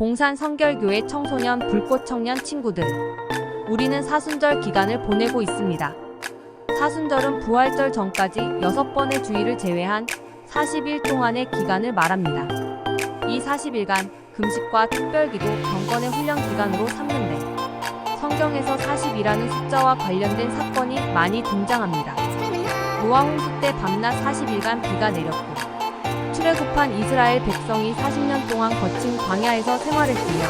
봉산 성결교회 청소년 불꽃 청년 친구들. 우리는 사순절 기간을 보내고 있습니다. 사순절은 부활절 전까지 6번의 주일을 제외한 40일 동안의 기간을 말합니다. 이 40일간 금식과 특별기도 경건의 훈련 기간으로 삼는데 성경에서 40이라는 숫자와 관련된 사건이 많이 등장합니다. 노아 홍수 때 밤낮 40일간 비가 내렸고 출애굽한 이스라엘 백성이 40년 동안 거친 광야에서 생활했으며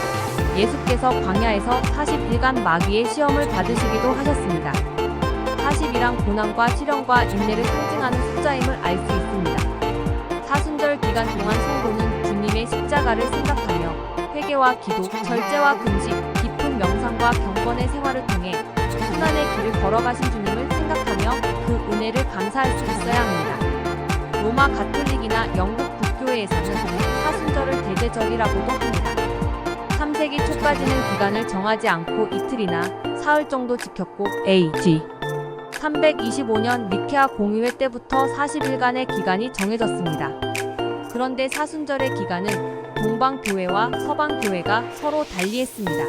예수께서 광야에서 40일간 마귀의 시험을 받으시기도 하셨습니다. 40이란 고난과 시련과 인내를 상징하는 숫자임을 알 수 있습니다. 사순절 기간 동안 성도는 주님의 십자가를 생각하며 회개와 기도, 절제와 금식, 깊은 명상과 경건의 생활을 통해 순환의 길을 걸어가신 주님을 생각하며 그 은혜를 감사할 수 있어야 합니다. 로마 가톨릭이나 영국 북교회에서는 사순절을 대제절이라고도 합니다. 3세기 초까지는 기간을 정하지 않고 이틀이나 사흘 정도 지켰고 AD 325년 니케아 공의회 때부터 40일간의 기간이 정해졌습니다. 그런데 사순절의 기간은 동방교회와 서방교회가 서로 달리했습니다.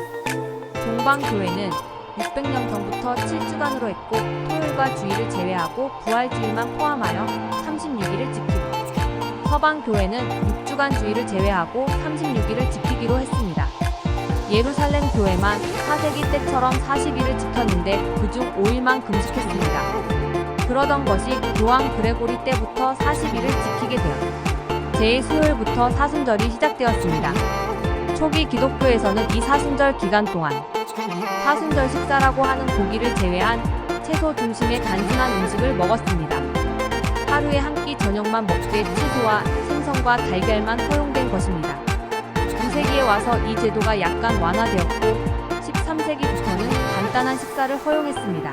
동방교회는 600년 전부터 7주간으로 했고 토요일과 주일을 제외하고 부활주일만 포함하여 36일을 지키고 서방 교회는 6주간 주일을 제외하고 36일을 지키기로 했습니다. 예루살렘 교회만 4세기 때처럼 40일을 지켰는데 그중 5일만 금식했습니다. 그러던 것이 교황 그레고리 때부터 40일을 지키게 되어 제2수요일부터 사순절이 시작되었습니다. 초기 기독교에서는 이 사순절 기간 동안 사순절 식사라고 하는 고기를 제외한 채소 중심의 단순한 음식을 먹었습니다. 하루에 한 끼 저녁만 먹되 채소와 생선과 달걀만 허용된 것입니다. 9세기에 와서 이 제도가 약간 완화되었고 13세기부터는 간단한 식사를 허용했습니다.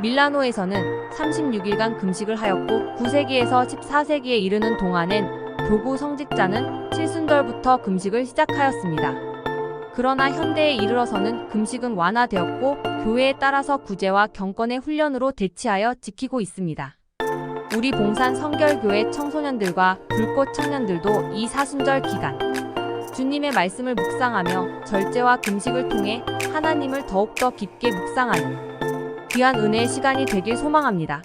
밀라노에서는 36일간 금식을 하였고 9세기에서 14세기에 이르는 동안엔 교구 성직자는 칠순절부터 금식을 시작하였습니다. 그러나 현대에 이르러서는 금식은 완화되었고 교회에 따라서 구제와 경건의 훈련으로 대치하여 지키고 있습니다. 우리 봉산 성결교회 청소년들과 불꽃 청년들도 이 사순절 기간 주님의 말씀을 묵상하며 절제와 금식을 통해 하나님을 더욱더 깊게 묵상하는 귀한 은혜의 시간이 되길 소망합니다.